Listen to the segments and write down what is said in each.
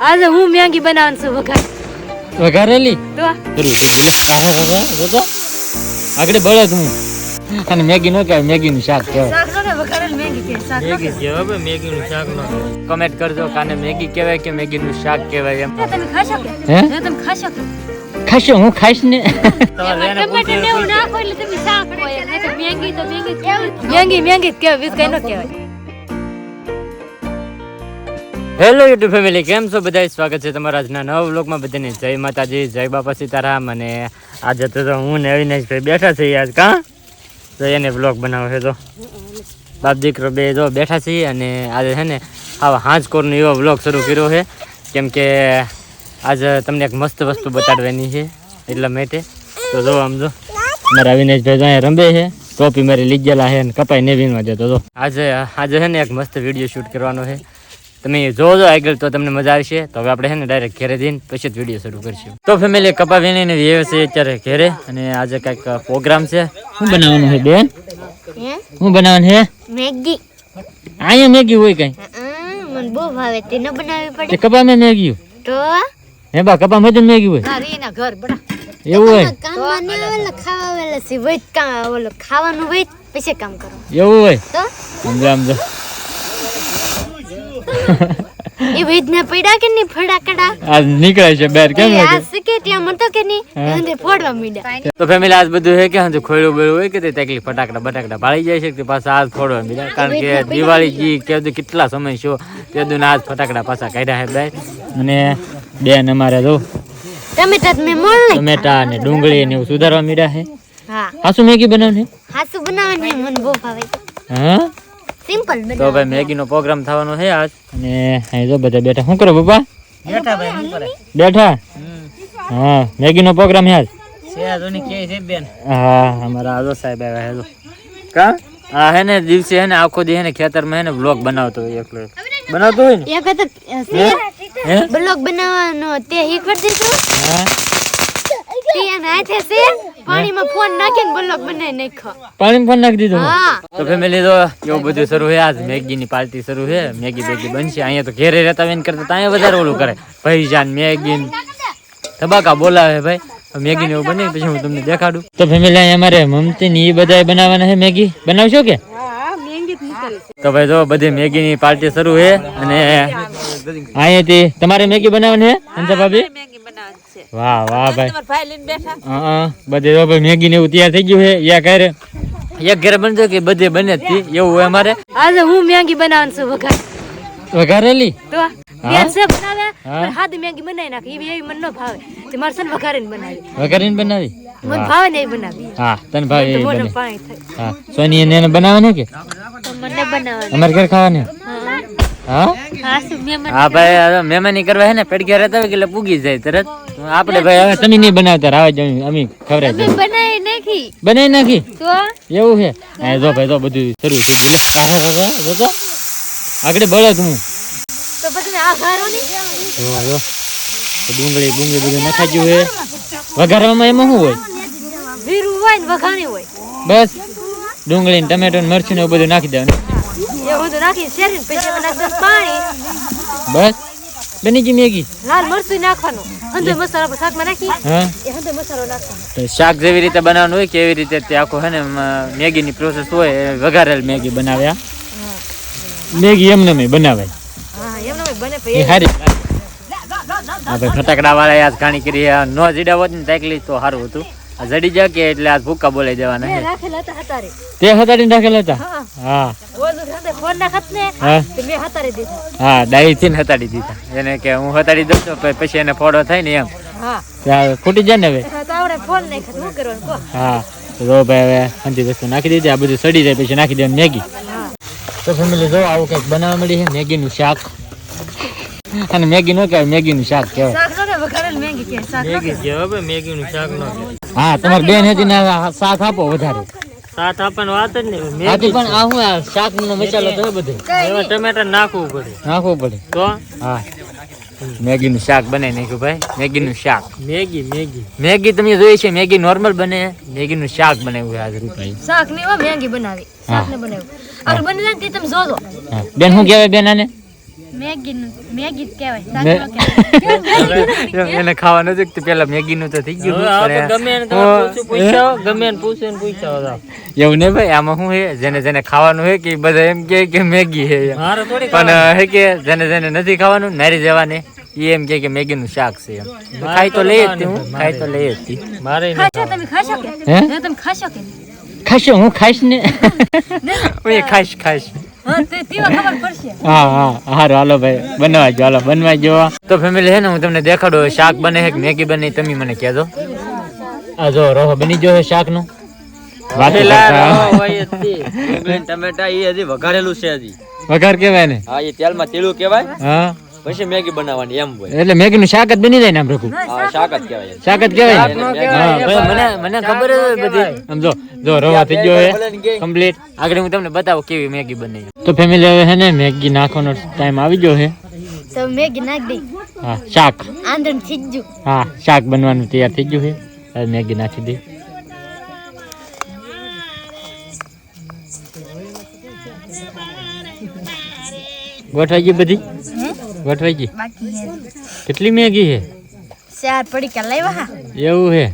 આજે હું મેંગી બનાવવાનું છું વઘાર. વઘારેલી? તો? જો તો આગળ બળદ હું. અને મેગી નો કહેવાય મેગી નું શાક કહેવાય. કમેન્ટ કરજો કાને મેગી કહેવાય કે મેગી નું શાક કહેવાય એમ. તમે ખાશો હે? તમે ખાશો ખાશો હું ખાઈશ ને. મેંગી ટમાટર ને એવું નાખો એટલે તમે શાક હોય નહીં તો મેગી તો મેગી. મેગી કહેવાય. બીજું કઈ ન કહેવાય. હેલો યુટ્યુબ ફેમિલી કેમ છો? બધા સ્વાગત છે તમારા આજના નવા વ્લોગમાં. બધાને જય માતાજી, જય બાપા સીતારામ. અને આજે તો હું ને અવિનાશભાઈ બેઠા છીએ આજ કાં? તો એને વ્લોગ બનાવો છે તો બાપ દીકરો બે જો બેઠા છીએ અને આજે છે ને આવા હાંજ કોરનો એવો વ્લોગ શરૂ કર્યો છે. કેમ કે આજે તમને એક મસ્ત વસ્તુ બતાડવાની છે એટલા માટે. તો જો આમ જો. મારા અવિનાશભાઈ તો અહીંયા રમે છે. ટોપી મારી લીધેલા છે અને કપાઈ ને વીણવા જતો તો આજે આજે છે ને એક મસ્ત વીડિયો શૂટ કરવાનો છે. તમે જોજો આગળ તો તમને મજા આવશે. તો હવે આપણે છે ને ડાયરેક્ટ ઘેરે જઈને પછી જ વીડિયો શરૂ કરશું. તો ફેમિલી કપા વીણીને વ્યવ છે અત્યારે ઘેરે અને આજે કંઈક પ્રોગ્રામ છે. શું બનાવવાનું છે બેન? શું બનાવવાનું છે? મેગી. અહીંયા મેગી હોય કઈ? મને બહુ ભાવે. તે ન બનાવવી કપા મેં મેગી તો? હે બા કપામાં જ મેગી હોય? ઘર ઘર બડા એવું હોય? કામ ને ઓલો ખાવા વેલા સી વૈત કામ ઓલો ખાવાનું વૈત પછી કામ કરો. એવું હોય? તો? સમજામ સમજો એ વૈદ પડ્યા કે નહીં? ફડાકડા આજ નીકળાય છે બહાર કેમ એ આ લાગે ત્યાં મતો કે નહીં? હા. ફોડવા મીડા તો ફેમિલી આજ બધું હે કે હંધું ખોયડું બેડું હોય કે તે તકલીફ ફટાકડા બટાકડા ભાળી જાય છે કે પાછા આજ ફોડવા મીડા કારણ કે દિવાળી જી કેટલા સમય છો? દુન આજ ફટાકડા પાછા કાઢ્યા છે બે અને બેન અમારે જો ટમેટા મેં મોળ ટમેટા અને ડુંગળી ને સુધારવા મીડા છે હા. હાસુ મેગી બનાવને હાસુ બનાવવાની મને બહુ ભાવે. હા? સિમ્પલ તો ભાઈ મેગી નો પ્રોગ્રામ થવાનો છે આજ. અને અહીં જો બધા બેઠા. શું કરો પપ્પા? બેઠા ભાઈ બેઠા હા મેગી નો પ્રોગ્રામ છે આજ બેન? હા અમારા આજો સાહેબ આવ્યા હેલો કા? હા હે ને દિવસે હે ને આખો દી હે ને ખેતરમાં હે ને બ્લોગ બનાવતો હોય એકલો બનાવતો હોય ને? એક તો હે? બ્લોગ બનાવવાનો તે શીખવાડ દીધો હા. તે ના છે? પાણીમાં ફોન નાખીને બ્લોગ બનાવી નાખ્યો. પાણી ફોન નાખી દીધો? તો ફેમિલી તો એવું બધું શરૂ છે આજ. મેગી ની પાર્ટી શરૂ છે. મેગી બેગી બનશે. અહીંયા તો ઘેરે રહેતા હોય કરતા તો વધારે ઓલું કરે. મેગી તબાકા બોલાવે ભાઈ. મેગી ને એવું બને પછી હું તમને દેખાડું. તો ફેમિલી અહીંયા અમારે મમતી ની એ બધાય બનાવવાના છે મેગી? બનાવશો કે? તો ભાઈ જો બધી મેગી ની પાર્ટી શરૂ છે અને અહીંયાથી તમારે મેગી બનાવવાની છે અંજા ભાભી વાહ વાહ ભાઈ. હા બધે તો ભાઈ મેગી ને એવું તૈયાર થઈ ગયું છે. યા ઘરે એક ઘરે બનજો કે બધે બને જ એવું હોય અમારે. આજે હું મેગી બનાવવાનું છું વઘાર. વઘારેલી તો બેન બનાવે હા. મેગી બનાવી નાખી. એવી એવી મને ન ભાવે. તે મારે છે વઘારીને બનાવી. વઘારીને બનાવી? મને ભાવે ને બનાવી. હા તને ભાઈ એ બને હા. સોની એને એને બનાવવાની કે? મને બનાવવાની. અમારે ઘર ખાવાની હા. હા? શું મહેમાન હા ભાઈ મહેમાની કરવા હે ને પેડગ્યા રહેતા હોય કે એટલે પૂગી જાય તરત. આપણે ભાઈ હવે તમે નહીં બનાવતા રાવા જમી અમે મેં બનાવી નાખી. બનાવી નાખી? તો? એવું છે? એ જો ભાઈ તો બધું શરૂ છે. જો તો આગળ બળદ હું. તો પછી આ ઘારો ની જો જો. ડુંગળી ડુંગળી બધું નખાઈ ગયું છે. વઘારવામાં એમાં શું હોય? વીરું હોય ને વઘાણી હોય. બસ. ડુંગળી ને ટમેટો ને મરચું ને એવું બધું નાખી દેવાનું. એ બધું નાખી શેરીને પછી નાખી પાણી. બસ. બની ગઈ મેગી. લાલ મરચું નાખવાનું. હંધો મસાલો આપણે શાકમાં નાખી. હા? એ હંધો મસાલો નાખવાનો. તો શાક જેવી રીતે બનાવવાનું હોય કે એવી રીતે તે આખો હે ને મેગીની પ્રોસેસ હોય એ વઘારેલ મેગી બનાવ્યા મેગી એમને મેં બનાવે. હા એમને બને એ પછી. સારી હા ફટાકડા વાળા આજ ઘાણી કરી આ નો જીડા હોત ને તાકલી તો સારું હતું. જડી જા કે એટલે આ ભૂકા બોલાઈ દેવાના છે. રાખેલા હતા હતારે. તે હતાડીને રાખેલા હતા? હા. હા. ઓલું સાથે ફોન નાખત ને હા. તે મે હતારે દીધા. હા ડાઈ થી હતાડી દીધા. એને કે હું હતાડી દઉં છું પછી- એને ફોડો થાય ને એમ. હા. ત્યાં ખૂટી જાય ને હવે? હા, ફોન નઈ ખત હું કરવાનું કો હા. તો જો ભાઈ હવે અંતિમ વસ્તુ નાખી દીધી આ બધું સડી જાય પછી નાખી દેવાનું મેગી. તો ફેમિલી જો આવું કંઈક બનાવવા મળી છે મેગીનું શાક. અને મેગી નો કહેવાય મેગીનું શાક કહેવાય. શાક નો વઘારેલ મેગી કે શાક નો કહેવાય. મેગીનું શાક નો હા તમારી બેન હતી ને સાથ શાક આપો વધારે. સાથ આપવાની વાત જ નહીં આથી પણ આ શું આ શાક નો મસાલો તો બધે. એમાં ટમેટા નાખવું પડે. નાખવું પડે. તો? હા. મેગીનું શાક બનાવી નાખ્યું ભાઈ. મેગીનું શાક. Maggi Maggi. મેગી તમે જોઈ છે મેગી નોર્મલ બને. મેગીનું શાક બનાવ્યું આજ રૂપાઈ શાકની મેગી બનાવી. શાક ને બનાવ્યું. અરે બને તે તમે જોજો. બેન હું કહેવાય બેન આને? મેગી કહેવાય. એને ખાવાનું છે કે પેલા મેગી નું તો થઈ ગયું ગમે. એવું ભાઈ આમાં શું છે? જેને જેને ખાવાનું છે કે બધા એમ કહે કે મેગી છે પણ હે કે જેને જેને નથી ખાવાનું નારી જવાને એ એમ કહે કે મેગી નું શાક છે એમ. ખાઈ તો લઈ જ તી હું ખાઈ તો લઈ જ મારે ખાશો તમે ખાશો કે? તમે ખાશો કે? ખાશો હું ખાઈશ ને? હું ખાઈશ ખાઈશ. હા હા હા હારું હાલો ભાઈ બનવા જો હાલો બનવા જો તો ફેમિલી છે ને હું તમને દેખાડો શાક બને છે મેગી બને તમે મને કહેજો. આ જો રોહ બની ગયો છે શાકનું જ. ટમેટા એ હજી વઘારેલું છે હજી. વઘાર કેવાય ને? હા એ તેલમાં તેલું કેવાય. હા. પછી મેગી બનાવવાની એમ હોય. એટલે મેગી નું શાક જ બની જાય ને આમ રખું હા શાક જ કહેવાય શાક જ કહેવાય? હા, મને મને ખબર જ બધી. સમજો જો જો રવા થઈ ગયો છે કમ્પ્લીટ આગળ હું તમને બતાવું કેવી મેગી બને તો ફેમિલી હવે હે ને મેગી નાખવાનો ટાઈમ આવી ગયો હે. તો મેગી નાખ દે હા શાક. આંધણ ગયું. હા શાક બનવાનું તૈયાર થઈ ગયું છે હવે મેગી નાખી દે ગોઠવાઈ ગઈ બધી? ગઈ? કેટલી મેગી છે ચાર પડીકા લાવ્યા હા. એવું છે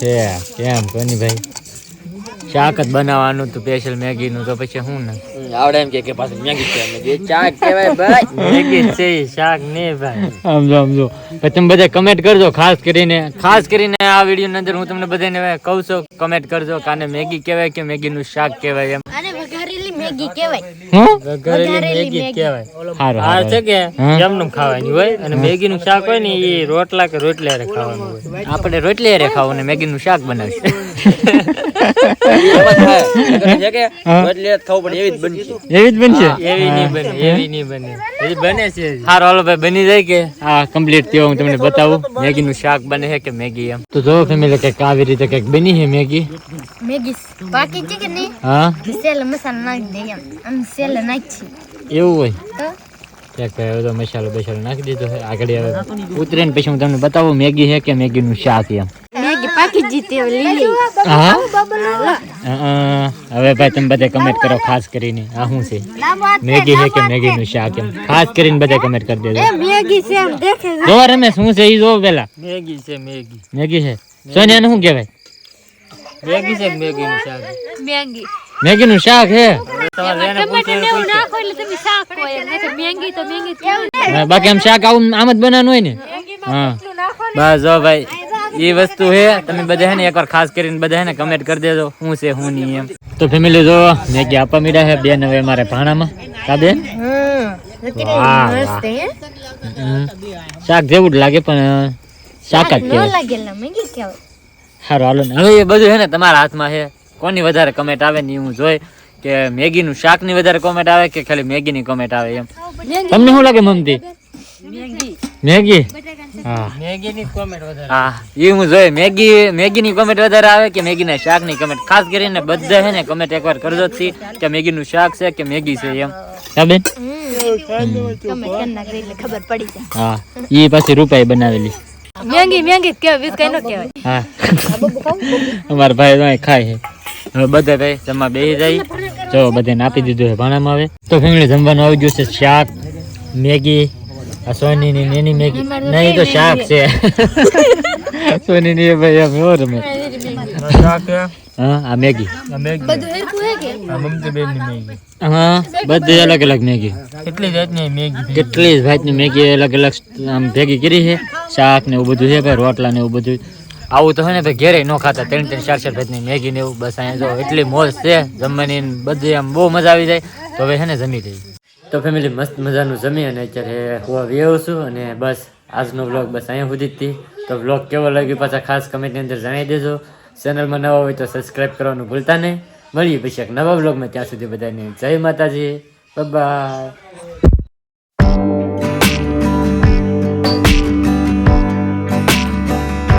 છે કેમ કોની ભાઈ શાક જ બનાવવાનું તો સ્પેશિયલ મેગી નું તો પછી હું ને? આવડે એમ કે કે પાછું મેગી છે મેગી શાક કહેવાય ભાઈ મેગી છે શાક ને ભાઈ. સમજો સમજો. પછી તમે બધા કમેન્ટ કરજો ખાસ કરીને ખાસ કરીને આ વીડિયો ની અંદર હું તમને બધાને કહું છું કમેન્ટ કરજો કાને મેગી કહેવાય કે મેગી નું શાક કહેવાય એમ. મેગી કહેવાય. વઘારેલી મેગી. કહેવાય હારું આ છે કે? જમનું ખાવાની હોય અને મેગી નું શાક હોય ને એ રોટલા કે રોટલે હારે ખાવાનું હોય. આપણે રોટલી હારે ખાવું ને મેગી નું શાક બનાવીશું. બને એવી નહીં બને. હજી બને છે હજી. હારો ભાઈ બની જાય કે? હા કમ્પ્લીટ થયો હું તમને બતાવું. મેગી નું શાક બને છે કે મેગી એમ? તો જો ફેમિલી કંઈક આવી રીતે કંઈક બની છે મેગી? મેગી બાકી છે કે નહીં? હા? મસાલા નાખી દે એમ આમ સેલ નાખી. એવું હોય? તો ક્યાંક હવે તો મસાલો બસાલો નાખી દીધો છે. આગળ હવે ઉતરે ને પછી હું તમને બતાવું મેગી છે કે મેગી નું શાક એમ. મેગી પાકી જીતી લીલી. હા? અ, હવે ભાઈ તમે બધા કમેન્ટ કરો ખાસ કરીને. આ શું છે? મેગી છે કે મેગી નું શાક એમ? ખાસ કરીને બધા કમેન્ટ કરી દેજો. મેગી છે એમ દેખે જો રમેશ શું છે એ જો પેલા મેગી છે મેગી. મેગી છે. સોનિયા શું કહેવાય? મેગી છે કે મેગી નું શાક? મેગી. મેગી નું શાક હા, બાકી આમ શાક આવું આમ જ બનાવવાનું હોય ને? હા. બસ જો ભાઈ એ વસ્તુ હે. તમે બધા હે ને એકવાર ખાસ કરીને બધા ને કમેન્ટ કરી દેજો શું છે હું નહીં એમ. તો ફેમિલી જો મેગી આપવા મીડા છે બેન હવે મારે ભાણામાં. કા બેન. શાક જેવું જ લાગે પણ શાક જ કહેવાય. સારું હાલો ને. હવે એ બધું છે ને તમારા હાથમાં છે કોની વધારે કમેન્ટ આવે ને હું જોઈ કે મેગી નું શાકની વધારે કોમેન્ટ આવે કે ખાલી મેગી ની કોમેન્ટ આવે એમ? તમને શું લાગે મમતી? મેગી. હા. મેગી કોમેન્ટ વધારે. હા એ હું જોઈ. મેગી મેગીની કોમેન્ટ વધારે આવે કે મેગી ના શાકની ખાસ કરીને બધા છે ને કમેન્ટ એકવાર કરજો જ છી કે મેગીનું શાક છે કે મેગી છે એમ. હા બેન? ખબર પડી જાય. હા એ પાછી રૂપાઈ બનાવેલી. મેંગી મેગી જ કહેવાય કઈ ન કહેવાય હા. અમારા ભાઈ ખાય છે. હવે બધા ભાઈ જમવા બેસી જાય. જો બધાને આપી દીધું છે ભાણામાં હવે. તો ફેમિલી જમવાનું આવી ગયું છે શાક મેગી આ સોનીની નેની મેગી. નહીં તો શાક છે. સોનીની ભાઈ એમ એવો રમે. શાક હા આ બધું મેગી. હા બધી અલગ અલગ મેગી. કેટલી જાતની મેગી કેટલી જાતની મેગી અલગ અલગ આમ ભેગી કરી છે? શાક ને એવું બધું છે ભાઈ રોટલા ને એવું બધું. આવું તો ને ઘેરે ન ખાતા. ત્રણ ત્રણ, ચાર ચાર ભેજની મેગી ને એવું, બસ અહીંયા જો એટલી મોજ છે, જમવાની બધી આમ બહુ મજા આવી જાય. તો હવે છે ને જમી લઈએ. તો ફેમિલી મસ્ત મજાનું જમી અને અત્યારે હું આવ્યો છું અને બસ આજનો વ્લોગ બસ અહીંયા સુધી જ તો વ્લોગ કેવો લાગ્યો પાછા ખાસ કમેન્ટની અંદર જણાવી દેજો. ચેનલમાં નવા હોય તો સબસ્ક્રાઈબ કરવાનું ભૂલતા નહીં. મળીએ પછી એક નવા વ્લોગમાં ત્યાં સુધી બધાને જય માતાજી. બાય